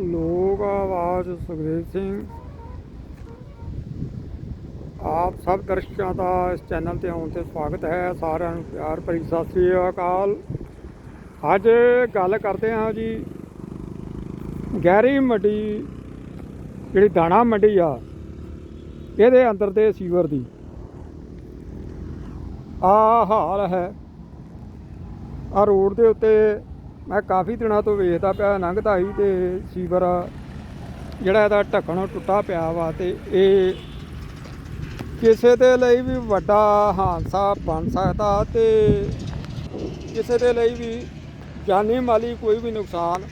ਲੋਕ ਆਵਾਜ਼ ਸੁਖਦੇਵ ਸਿੰਘ। ਆਪ ਸਭ ਦਰਸ਼ਕਾਂ ਦਾ ਇਸ ਚੈਨਲ ਤੇ ਆਉਣ ਤੇ ਸਵਾਗਤ ਹੈ। ਸਾਰਿਆਂ ਨੂੰ ਪਿਆਰ ਭਰੀ ਸਤਿ ਸ੍ਰੀ ਅਕਾਲ। ਅੱਜ ਗੱਲ ਕਰਦੇ ਹਾਂ ਜੀ, ਗਹਿਰੀ ਮੰਡੀ, ਜਿਹੜੀ ਦਾਣਾ ਮੰਡੀ ਆ, ਇਹਦੇ ਅੰਦਰ ਦੇ ਸੀਵਰ ਦੀ। ਆ ਹਾਲ ਹੈ। ਆ ਰੋਡ ਦੇ ਉੱਤੇ ਮੈਂ ਕਾਫੀ ਦਿਨਾਂ ਤੋਂ ਵੇਖਦਾ ਪਿਆ, ਲੰਘਦਾ ਹੀ ਤੇ ਸੀਵਰ ਜਿਹੜਾ ਇਹਦਾ ਢੱਕਣ ਟੁੱਟਾ ਪਿਆ ਵਾ ਤੇ ਇਹ ਕਿਸੇ ਦੇ ਲਈ ਵੀ ਵੱਡਾ ਹਾਦਸਾ ਬਣ ਸਕਦਾ ਤੇ ਕਿਸੇ ਦੇ ਲਈ ਵੀ ਜਾਨੀ ਮਾਲੀ ਕੋਈ ਵੀ ਨੁਕਸਾਨ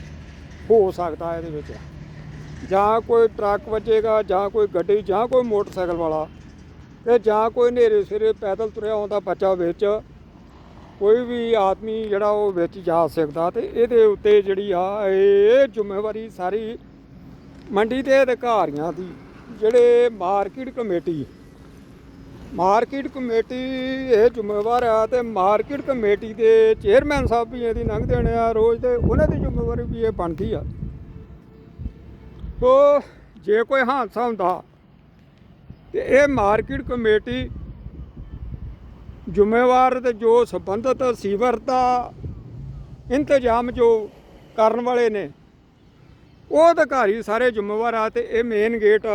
ਹੋ ਸਕਦਾ ਇਹਦੇ ਵਿੱਚ। ਜਾਂ ਕੋਈ ਟਰੱਕ ਵੱਜੇਗਾ, ਜਾਂ ਕੋਈ ਗੱਡੀ, ਜਾਂ ਕੋਈ ਮੋਟਰਸਾਈਕਲ ਵਾਲਾ ਤੇ ਜਾਂ ਕੋਈ ਨੇਰੇ ਸਿਰੇ ਪੈਦਲ ਤੁਰਿਆ ਆਉਂਦਾ ਬੱਚਾ ਵਿੱਚ ਕੋਈ ਵੀ ਆਦਮੀ ਜਿਹੜਾ ਉਹ ਵਿੱਚ ਜਾ ਸਕਦਾ ਤੇ ਇਹਦੇ ਉੱਤੇ ਜਿਹੜੀ ਆ, ਇਹ ਜ਼ਿੰਮੇਵਾਰੀ ਸਾਰੀ ਮੰਡੀ ਦੇ ਅਧਿਕਾਰੀਆਂ ਦੀ, ਜਿਹੜੇ ਮਾਰਕੀਟ ਕਮੇਟੀ ਮਾਰਕੀਟ ਕਮੇਟੀ ਇਹ ਜ਼ਿੰਮੇਵਾਰ ਆ ਤੇ ਮਾਰਕੀਟ ਕਮੇਟੀ ਦੇ ਚੇਅਰਮੈਨ ਸਾਹਿਬ ਵੀ ਇਹਦੀ ਲੰਘ ਨੇ ਆ ਰੋਜ਼ ਤੇ ਉਹਨਾਂ ਦੀ ਜ਼ਿੰਮੇਵਾਰੀ ਵੀ ਇਹ ਬਣਦੀ ਆ। ਸੋ ਜੇ ਕੋਈ ਹਾਦਸਾ ਹੁੰਦਾ ਤੇ ਇਹ ਮਾਰਕੀਟ ਕਮੇਟੀ ਜ਼ਿੰਮੇਵਾਰ ਤੇ ਜੋ ਸੰਬੰਧਿਤ ਸੀਵਰ ਦਾ ਇੰਤਜ਼ਾਮ ਜੋ ਕਰਨ ਵਾਲੇ ਨੇ, ਉਹ ਅਧਿਕਾਰੀ ਸਾਰੇ ਜ਼ਿੰਮੇਵਾਰ ਆ ਤੇ ਇਹ ਮੇਨ ਗੇਟ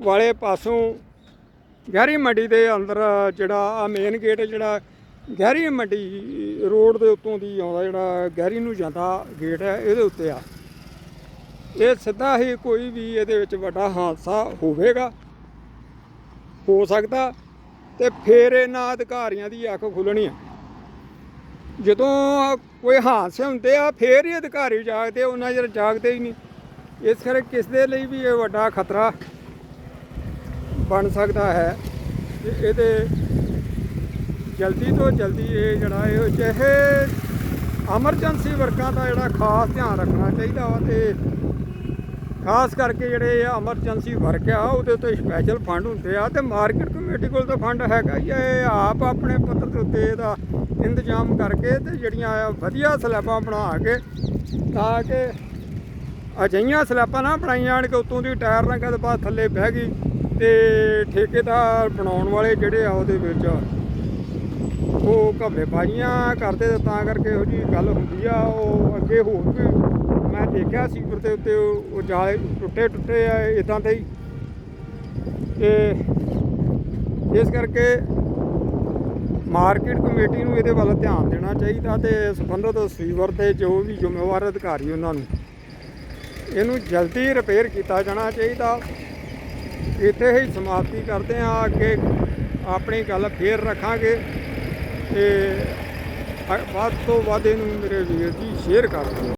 ਵਾਲੇ ਪਾਸੋਂ ਗਹਿਰੀ ਮੰਡੀ ਦੇ ਅੰਦਰ ਜਿਹੜਾ ਆ ਮੇਨ ਗੇਟ ਜਿਹੜਾ ਗਹਿਰੀ ਮੰਡੀ ਰੋਡ ਦੇ ਉੱਤੋਂ ਦੀ ਆਉਂਦਾ ਜਿਹੜਾ ਗਹਿਰੀ ਨੂੰ ਜਾਂਦਾ ਗੇਟ ਹੈ, ਇਹਦੇ ਉੱਤੇ ਆ। ਇਹ ਸਿੱਧਾ ਹੀ ਕੋਈ ਵੀ ਇਹਦੇ ਵਿੱਚ ਵੱਡਾ ਹਾਦਸਾ ਹੋਵੇਗਾ, ਹੋ ਸਕਦਾ। ਤੇ ਫਿਰ ਇਹਨਾਂ ਅਧਿਕਾਰੀਆਂ ਦੀ ਅੱਖ ਖੁੱਲਣੀ ਆ। ਜਦੋਂ ਕੋਈ ਹਾਦਸੇ ਹੁੰਦੇ ਆ, ਫੇਰ ਹੀ ਅਧਿਕਾਰੀ ਜਾਗਦੇ ਉਹਨਾਂ ਚਿਰ ਜਾਗਦੇ ਹੀ ਨਹੀਂ। ਇਸ ਕਰਕੇ ਕਿਸ ਦੇ ਲਈ ਵੀ ਇਹ ਵੱਡਾ ਖਤਰਾ ਬਣ ਸਕਦਾ ਹੈ ਇਹਦੇ ਜਲਦੀ ਤੋਂ ਜਲਦੀ ਇਹ ਜਿਹੜਾ ਇਹ ਚਾਹੇ ਐਮਰਜੈਂਸੀ ਵਰਕਾਂ ਦਾ ਜਿਹੜਾ ਖਾਸ ਧਿਆਨ ਰੱਖਣਾ ਚਾਹੀਦਾ ਵਾ ਤੇ ਖਾਸ ਕਰਕੇ ਜਿਹੜੇ ਆ ਐਮਰਜੈਂਸੀ ਵਰਕ ਆ, ਉਹਦੇ ਉੱਤੇ ਸਪੈਸ਼ਲ ਫੰਡ ਹੁੰਦੇ ਆ ਤੇ ਮਾਰਕੀਟ ਕਮੇਟੀ ਕੋਲ ਤਾਂ ਫੰਡ ਹੈਗਾ ਹੀ ਆ। ਇਹ ਆਪ ਆਪਣੇ ਪੱਤਰ ਦੇ ਉੱਤੇ ਇਹਦਾ ਇੰਤਜ਼ਾਮ ਕਰਕੇ ਤੇ ਜਿਹੜੀਆਂ ਆ ਵਧੀਆ ਸਲੈਬਾਂ ਬਣਾ ਕੇ ਤਾਂ ਕਿ ਅਜਿਹੀਆਂ ਸਲੈਬਾਂ ਨਾ ਬਣਾਈਆਂ, ਜਾਣ ਕਿ ਉਤੋਂ ਦੀ ਟਾਇਰ ਨਾ ਕਦੇ ਬਾਅਦ ਥੱਲੇ ਬਹਿ ਗਈ ਤੇ ਠੇਕੇਦਾਰ ਬਣਾਉਣ ਵਾਲੇ ਜਿਹੜੇ ਆ ਉਹਦੇ ਵਿੱਚ ਉਹ ਘਬਲੇ ਪਾਈਆਂ ਕਰਦੇ ਤੇ ਤਾਂ ਕਰਕੇ ਇਹੋ ਜੀ ਗੱਲ ਹੁੰਦੀ ਆ, ਉਹ ਅੱਗੇ ਹੋਰ ਵੀ ਮੈਂ ਦੇਖਿਆ ਸੀਵਰ ਦੇ ਉੱਤੇ, ਉਹ ਜਾਲੇ ਟੁੱਟੇ ਟੁੱਟੇ ਆ ਇਦਾਂ ਦੇ ਹੀ। ਤੇ ਇਸ ਕਰਕੇ ਮਾਰਕੀਟ ਕਮੇਟੀ ਨੂੰ ਇਹਦੇ ਵੱਲ ਧਿਆਨ ਦੇਣਾ ਚਾਹੀਦਾ ਤੇ ਸੰਬੰਧਿਤ ਸੀਵਰ ਤੇ ਜੋ ਵੀ ਜ਼ਿੰਮੇਵਾਰ ਅਧਿਕਾਰੀ ਉਹਨਾਂ ਨੂੰ, ਇਹਨੂੰ ਜਲਦੀ ਰਿਪੇਅਰ ਕੀਤਾ ਜਾਣਾ ਚਾਹੀਦਾ। ਇੱਥੇ ਹੀ ਸਮਾਪਤੀ ਕਰਦੇ ਹਾਂ, ਅੱਗੇ ਆਪਣੀ ਗੱਲ ਫੇਰ ਰੱਖਾਂਗੇ। ਤੇ ਵੱਧ ਤੋਂ ਵੱਧ ਇਹਨੂੰ ਮੇਰੇ ਵੀਰ ਜੀ ਸ਼ੇਅਰ ਕਰ ਦਿਓ।